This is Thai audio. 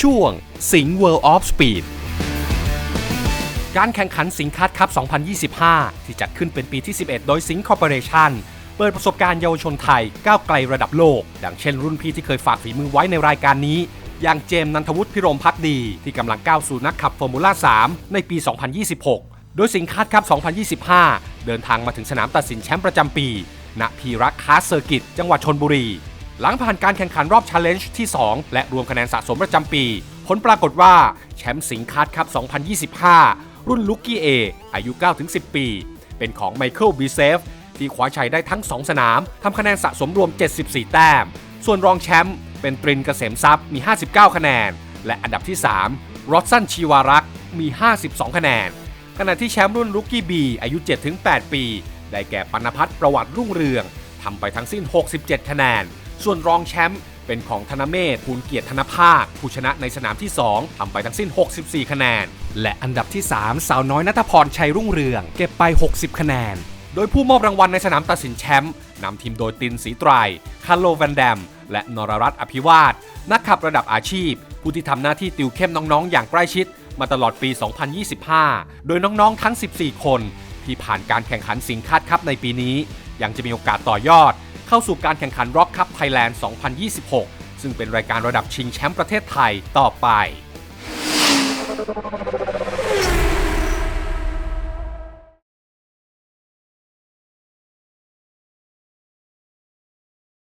ช่วงสิงห์ World of Speed การแข่งขันสิงคัดคัพ 2025 ที่จัดขึ้นเป็นปีที่ 11 โดยสิงห์คอร์ปอเรชั่นเปิดประสบการณ์เยาวชนไทยก้าวไกลระดับโลก ดังเช่นรุ่นพี่ที่เคยฝากฝีมือไว้ในรายการนี้ อย่างเจมส์นันทวุฒิพิรมพักดี ที่กำลังก้าวสู่นักขับฟอร์มูล่า 3 ในปี 2026 โดยสิงคัดคัพ 2025 เดินทางมาถึงสนามตัดสินแชมป์ประจำปีณพีรักคาสเซอร์กิต จังหวัดชนบุรี หลังผ่านการแข่งขันรอบ Challenge ที่ 2 และรวมคะแนนสะสมประจำปี ผลปรากฏว่าแชมป์สิงคัดคัพ2025 รุ่นลุกกี้เออายุ 9-10 ปี เป็นของไมเคิลบีเซฟที่คว้าชัยได้ทั้ง 2 สนามทำคะแนนสะสมรวม 74 แต้ม ส่วนรองแชมป์เป็นตรินเกษมทรัพย์มี 59 คะแนน และอันดับที่ 3รอดสันชีวารักษ์มี 52 คะแนน ขณะที่แชมป์รุ่นลุกกี้บีอายุ 7-8 ปี ได้แก่ปนพัฒน์ประวัติรุ่งเรืองทำไปทั้งสิ้น 67 คะแนน ส่วนรองแชมป์เป็นของธนเมธภูลเกียรติธนภาค ผู้ชนะในสนามที่ 2ทำไปทั้งสิ้น 64 คะแนน และอันดับที่ 3 สาวน้อยนัทพรชัยรุ่งเรือง เก็บไป 60 คะแนน โดยผู้มอบรางวัลในสนามตัดสินแชมป์นำทีมโดยตินสีไตรคาร์โลแวนแดม และนรรัตน์อภิวาทนักขับระดับอาชีพ ผู้ที่ทำหน้าที่ติวเข้มน้องๆ อย่างใกล้ชิด มาตลอดปี 2025 โดยน้องๆ ทั้ง 14 คน ที่ผ่านการแข่งขันสิงคัดครับในปีนี้ ยังจะมีโอกาสต่อยอด เข้าสู่การแข่งขันร็อกคัพไทยแลนด์2026 ซึ่งเป็นรายการระดับชิงแชมป์ประเทศไทยต่อไป